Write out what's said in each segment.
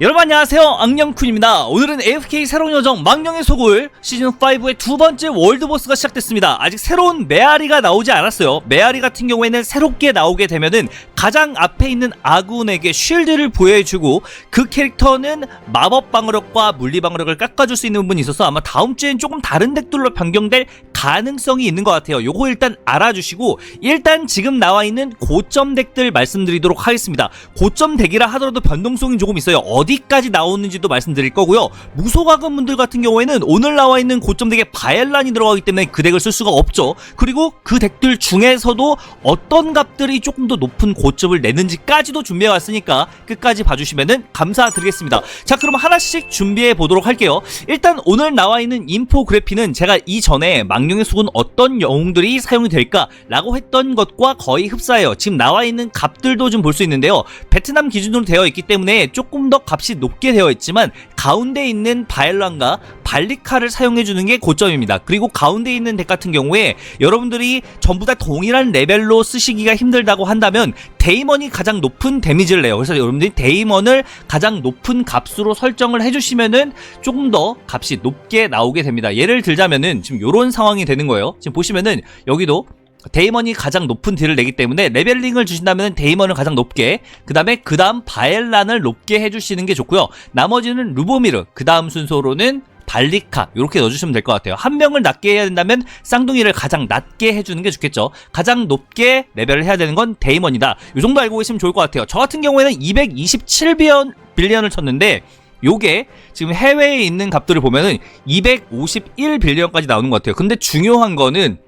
여러분 안녕하세요. 악령쿤입니다. 오늘은 AFK 새로운 요정 망령의 소굴 시즌5의 두 번째 월드보스가 시작됐습니다. 아직 새로운 메아리가 나오지 않았어요. 메아리 같은 경우에는 새롭게 나오게 되면은 가장 앞에 있는 아군에게 쉴드를 부여해주고 그 캐릭터는 마법 방어력과 물리 방어력을 깎아줄 수 있는 부분이 있어서 아마 다음 주엔 조금 다른 덱들로 변경될 가능성이 있는 것 같아요. 요거 일단 알아주시고 일단 지금 나와 있는 고점 덱들 말씀드리도록 하겠습니다. 고점 덱이라 하더라도 변동성이 조금 있어요. 어디까지 나오는지도 말씀드릴 거고요. 무소가금 분들 같은 경우에는 오늘 나와 있는 고점 덱에 바엘란이 들어가기 때문에 그 덱을 쓸 수가 없죠. 그리고 그 덱들 중에서도 어떤 값들이 조금 더 높은 고점을 내는지까지도 준비해 왔으니까 끝까지 봐주시면 감사드리겠습니다. 자 그럼 하나씩 준비해 보도록 할게요. 일단 오늘 나와 있는 인포그래피는 제가 이전에 망령의 수군 어떤 영웅들이 사용이 될까 라고 했던 것과 거의 흡사해요. 지금 나와 있는 값들도 좀 볼 수 있는데요. 베트남 기준으로 되어 있기 때문에 조금 더 값이 높게 되어 있지만 가운데 있는 바엘란과 발리카를 사용해주는 게 고점입니다. 그리고 가운데 있는 덱 같은 경우에 여러분들이 전부 다 동일한 레벨로 쓰시기가 힘들다고 한다면 데이먼이 가장 높은 데미지를 내요. 그래서 여러분들이 데이먼을 가장 높은 값으로 설정을 해주시면은 조금 더 값이 높게 나오게 됩니다. 예를 들자면은 지금 이런 상황이 되는 거예요. 지금 보시면은 여기도 데이먼이 가장 높은 딜을 내기 때문에 레벨링을 주신다면 데이먼을 가장 높게 그 다음에 그 다음 바엘란을 높게 해주시는 게 좋고요 나머지는 루보미르 그 다음 순서로는 발리카 이렇게 넣어주시면 될 것 같아요. 한 명을 낮게 해야 된다면 쌍둥이를 가장 낮게 해주는 게 좋겠죠. 가장 높게 레벨을 해야 되는 건 데이먼이다. 이 정도 알고 계시면 좋을 것 같아요. 저 같은 경우에는 227빌리언 빌리언을 쳤는데 요게 지금 해외에 있는 값들을 보면은 251빌리언까지 나오는 것 같아요. 근데 중요한 거는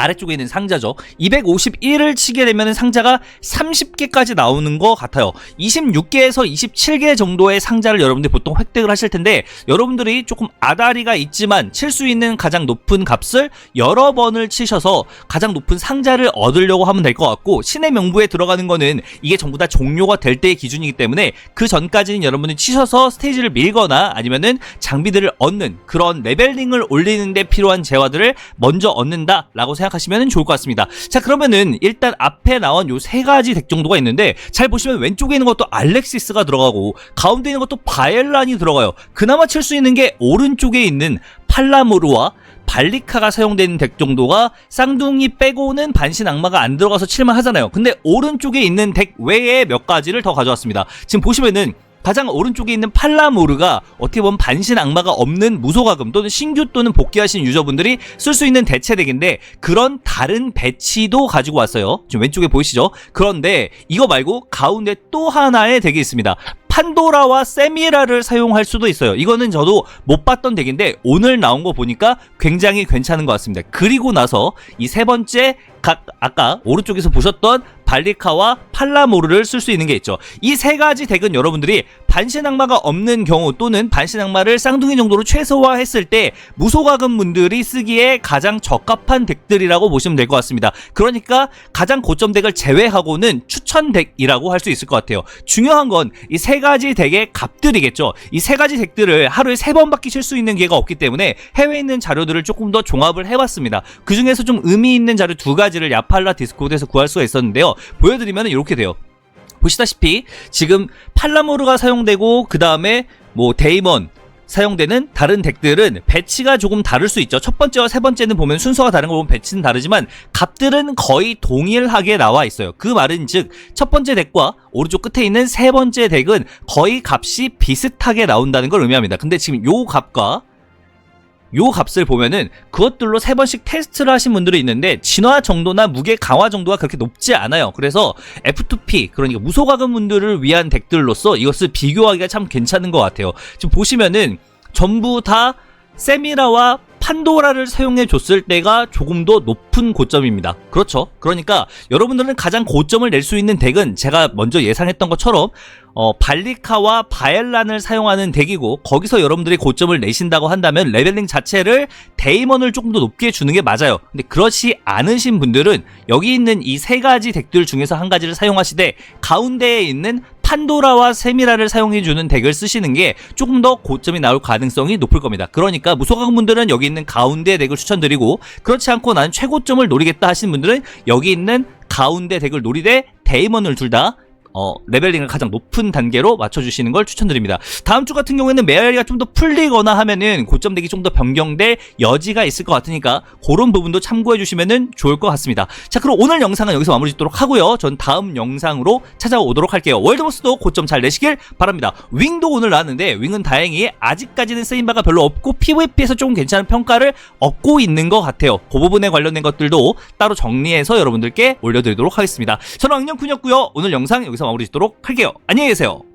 아래쪽에 있는 상자죠. 251을 치게 되면 상자가 30개까지 나오는 것 같아요. 26개에서 27개 정도의 상자를 여러분들이 보통 획득을 하실 텐데 여러분들이 조금 아다리가 있지만 칠 수 있는 가장 높은 값을 여러 번을 치셔서 가장 높은 상자를 얻으려고 하면 될 것 같고 신의 명부에 들어가는 거는 이게 전부 다 종료가 될 때의 기준이기 때문에 그 전까지는 여러분이 치셔서 스테이지를 밀거나 아니면은 장비들을 얻는 그런 레벨링을 올리는 데 필요한 재화들을 먼저 얻는다라고 생각 생각하시면 좋을 것 같습니다. 자 그러면은 일단 앞에 나온 요 세 가지 덱 정도가 있는데 잘 보시면 왼쪽에 있는 것도 알렉시스가 들어가고 가운데 있는 것도 바엘란이 들어가요. 그나마 칠 수 있는 게 오른쪽에 있는 팔라모르와 발리카가 사용되는 덱 정도가 쌍둥이 빼고는 반신 악마가 안 들어가서 칠만 하잖아요. 근데 오른쪽에 있는 덱 외에 몇 가지를 더 가져왔습니다. 지금 보시면은 가장 오른쪽에 있는 팔라모르가 어떻게 보면 반신 악마가 없는 무소가금 또는 신규 또는 복귀하신 유저분들이 쓸 수 있는 대체 덱인데 그런 다른 배치도 가지고 왔어요. 지금 왼쪽에 보이시죠? 그런데 이거 말고 가운데 또 하나의 덱이 있습니다. 판도라와 세미라를 사용할 수도 있어요. 이거는 저도 못 봤던 덱인데 오늘 나온 거 보니까 굉장히 괜찮은 것 같습니다. 그리고 나서 이 세 번째 각 아까 오른쪽에서 보셨던 발리카와 팔라모르를 쓸 수 있는 게 있죠. 이 세 가지 덱은 여러분들이 반신악마가 없는 경우 또는 반신악마를 쌍둥이 정도로 최소화했을 때 무소가금 분들이 쓰기에 가장 적합한 덱들이라고 보시면 될 것 같습니다. 그러니까 가장 고점 덱을 제외하고는 추천 덱이라고 할 수 있을 것 같아요. 중요한 건 이 세 가지 덱의 값들이겠죠. 이 세 가지 덱들을 하루에 세 번밖에 칠 수 있는 기회가 없기 때문에 해외에 있는 자료들을 조금 더 종합을 해봤습니다. 그 중에서 좀 의미 있는 자료 두 가지를 야팔라 디스코드에서 구할 수가 있었는데요. 보여드리면 이렇게 돼요. 보시다시피 지금 팔라모르가 사용되고 그 다음에 뭐 데이먼 사용되는 다른 덱들은 배치가 조금 다를 수 있죠. 첫 번째와 세 번째는 보면 순서가 다른 거 보면 배치는 다르지만 값들은 거의 동일하게 나와 있어요. 그 말은 즉 첫 번째 덱과 오른쪽 끝에 있는 세 번째 덱은 거의 값이 비슷하게 나온다는 걸 의미합니다. 근데 지금 요 값과 요 값을 보면은 그것들로 세 번씩 테스트를 하신 분들이 있는데 진화 정도나 무게 강화 정도가 그렇게 높지 않아요. 그래서 F2P 그러니까 무소가금 분들을 위한 덱들로서 이것을 비교하기가 참 괜찮은 것 같아요. 지금 보시면은 전부 다 세미라와 판도라를 사용해 줬을 때가 조금 더 높은 고점입니다. 그렇죠. 그러니까 여러분들은 가장 고점을 낼 수 있는 덱은 제가 먼저 예상했던 것처럼 어, 발리카와 바엘란을 사용하는 덱이고 거기서 여러분들이 고점을 내신다고 한다면 레벨링 자체를 데이먼을 조금 더 높게 주는 게 맞아요. 근데 그렇지 않으신 분들은 여기 있는 이 세 가지 덱들 중에서 한 가지를 사용하시되 가운데에 있는 판도라와 세미라를 사용해주는 덱을 쓰시는 게 조금 더 고점이 나올 가능성이 높을 겁니다. 그러니까 무소가금 분들은 여기 있는 가운데 덱을 추천드리고 그렇지 않고 나는 최고점을 노리겠다 하시는 분들은 여기 있는 가운데 덱을 노리되 데이먼을 둘 다 어, 레벨링을 가장 높은 단계로 맞춰주시는 걸 추천드립니다. 다음 주 같은 경우에는 메아리가 좀 더 풀리거나 하면은 고점 대기 좀 더 변경될 여지가 있을 것 같으니까 그런 부분도 참고해 주시면은 좋을 것 같습니다. 자, 그럼 오늘 영상은 여기서 마무리 짓도록 하고요. 전 다음 영상으로 찾아오도록 할게요. 월드보스도 고점 잘 내시길 바랍니다. 윙도 오늘 나왔는데 윙은 다행히 아직까지는 쓰인 바가 별로 없고 PVP에서 조금 괜찮은 평가를 얻고 있는 것 같아요. 그 부분에 관련된 것들도 따로 정리해서 여러분들께 올려드리도록 하겠습니다. 저는 왕년쿤이었고요. 오늘 영상 여기서 마무리 짓도록 할게요. 안녕히 계세요.